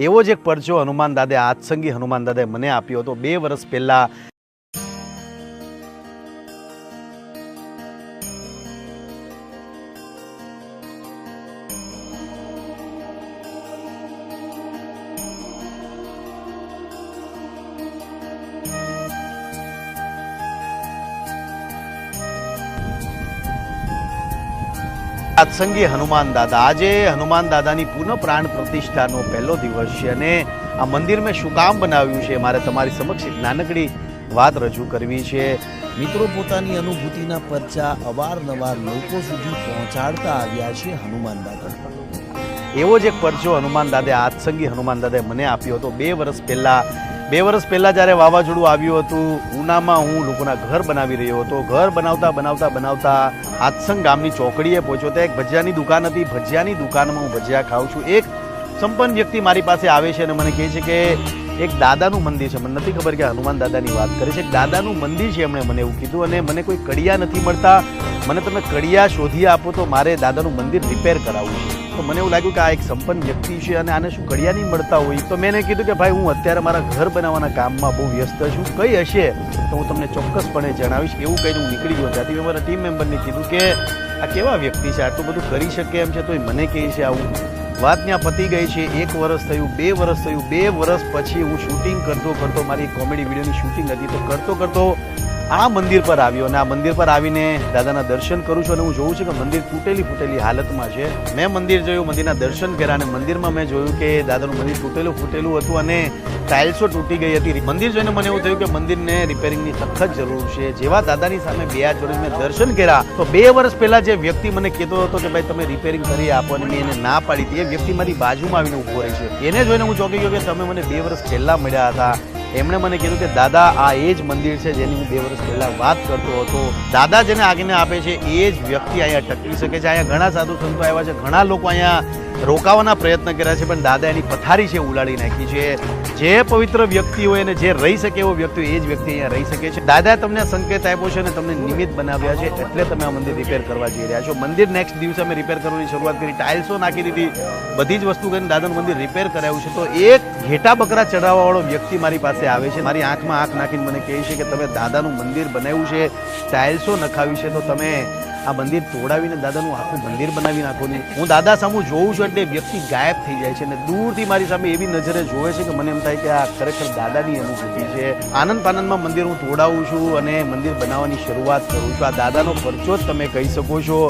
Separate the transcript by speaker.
Speaker 1: એવો જ એક પરચો હનુમાન દાદે આત્સંગી હનુમાન દાદાએ મને આપ્યો હતો. બે વર્ષ પહેલાં સત્સંગી હનુમાન દાદા. આજે હનુમાન દાદાની પુનઃ પ્રાણ પ્રતિષ્ઠાનો પહેલો દિવસ છે અને આ મંદિર મેં શું કામ બનાવ્યું છે મારે તમારી સમક્ષ એક નાનકડી વાત રજૂ કરવી છે.
Speaker 2: મિત્રો પોતાની અનુભૂતિના પરચા અવારનવાર લોકો સુધી પહોંચાડતા આવ્યા છે હનુમાન દાદા.
Speaker 1: એવો જ એક પરચો હનુમાન દાદે આત્સંગી હનુમાન દાદાએ મને આપ્યો હતો. બે વર્ષ પહેલા બે વર્ષ પહેલા જ્યારે વાવાઝોડું આવ્યું હતું, ઉનામાં હું લોકોના ઘર બનાવી રહ્યો હતો. ઘર બનાવતા બનાવતા બનાવતા હાથસંગ ગામની ચોકડીએ પહોંચ્યો. ત્યાં એક ભજીયાની દુકાન હતી. ભજીયાની દુકાનમાં હું ભજીયા ખાઉં છું. એક સંપન્ન વ્યક્તિ મારી પાસે આવે છે અને મને કહે છે કે એક દાદાનું મંદિર છે. મને નથી ખબર કે હનુમાન દાદાની વાત કરે છે. દાદાનું મંદિર છે એમણે મને એવું કીધું અને મને કોઈ કડિયા નથી મળતા. મને તમે કડિયા શોધી આપો તો મારે દાદાનું મંદિર રિપેર કરાવવું છે. તો મને એવું લાગ્યું કે આ એક સંપન્ન વ્યક્તિ છે અને આને શું કડિયા નહીં મળતા હોય. તો મેં એને કીધું કે ભાઈ, હું અત્યારે મારા ઘર બનાવવાના કામમાં બહુ વ્યસ્ત છું. કઈ હશે તો હું તમને ચોક્કસપણે જણાવીશ. એવું કહીને હું નીકળી ગયો. ત્યાંથી મેં મારા ટીમ મેમ્બરને કીધું કે આ કેવા વ્યક્તિ છે? આટલું બધું કરી શકે એમ છે તો મને કહે છે આવું. વાત ત્યાં પતી ગઈ છે. એક વર્ષ થયું, બે વર્ષ થયું. બે વર્ષ પછી હું શૂટિંગ કરતો કરતો મારી કોમેડી વિડીયોની શૂટિંગ હતી. તો કરતો કરતો આ મંદિર પર આવ્યો અને આ મંદિર પર આવીને દાદાના દર્શન કરું છું અને હું જોઉં છું કે મંદિર તૂટેલી ફૂટેલી હાલતમાં છે. મેં મંદિર જોયું, મંદિરના દર્શન કર્યા અને મંદિરમાં મેં જોયું કે દાદાનું મંદિર તૂટેલું ફૂટેલું હતું અને ટાઇલ્સો તૂટી ગઈ હતી. મંદિર જોઈને મને એવું થયું કે મંદિરને રિપેરિંગની સખત જરૂર છે. જેવા દાદાની સામે બે હાથ જોડીને મેં દર્શન કર્યા, તો બે વર્ષ પહેલાં જે વ્યક્તિ મને કહેતો હતો કે ભાઈ, તમે રિપેરિંગ કરી આપો અને મેં એને ના પાડી હતી. એ વ્યક્તિ મારી બાજુમાં આવીને ઊભો રહી છે. એને જોઈને હું ચોંકી ગયો કે તમે મને બે વર્ષ છેલ્લા મળ્યા હતા. એમણે મને કીધું કે દાદા, આ એ જ મંદિર છે જેની હું બે વર્ષ પહેલા વાત કરતો હતો. દાદા જેને આજ્ઞા આપે છે, એ જ વ્યક્તિ અહીંયા ટકી શકે છે. અહીંયા ઘણા સાધુ સંતો આવ્યા છે, ઘણા લોકો અહીંયા રોકાવાના પ્રયત્ન કર્યા છે, પણ દાદા એની પથારી છે ઉલાડી નાખી છે. જે પવિત્ર વ્યક્તિ હોય અને જે રહી શકે એવો વ્યક્તિ એ જ વ્યક્તિ અહીંયા રહી શકે છે. દાદા તમને સંકેત આપ્યો છે અને તમને નિમિત્ત બનાવ્યા છે, એટલે તમે આ મંદિર રિપેર કરવા જઈ રહ્યા છો. મંદિર નેક્સ્ટ દિવસે અમે રિપેર કરવાની શરૂઆત કરી ટાઇલ્સો નાખી દીધી, બધી જ વસ્તુ કરીને દાદાનું મંદિર રિપેર કરાવ્યું છે. તો એક ઘેટા બકરા ચડાવવાવાળો વ્યક્તિ મારી પાસે આવે છે. મારી આંખમાં આંખ નાખીને મને કહે છે કે તમે દાદાનું મંદિર બનાવ્યું છે ટાઇલ્સો નખાવી છે, તો તમે આ મંદિર તોડાવીને દાદાનું આખું મંદિર બનાવી નાખો ને હું દાદા સામે જોઉં છું એટલે વ્યક્તિ ગાયબ થઈ જાય છે અને દૂરથી મારી સામે એવી નજરે જોવે છે કે મને એમ થાય કે આ ખરેખર દાદાની અનુભૂતિ છે. આનંદ પાનંદમાં મંદિર હું તોડાવું છું અને મંદિર બનાવવાની શરૂઆત કરું છું. આ દાદાનો ખર્ચો જ તમે કહી શકો છો.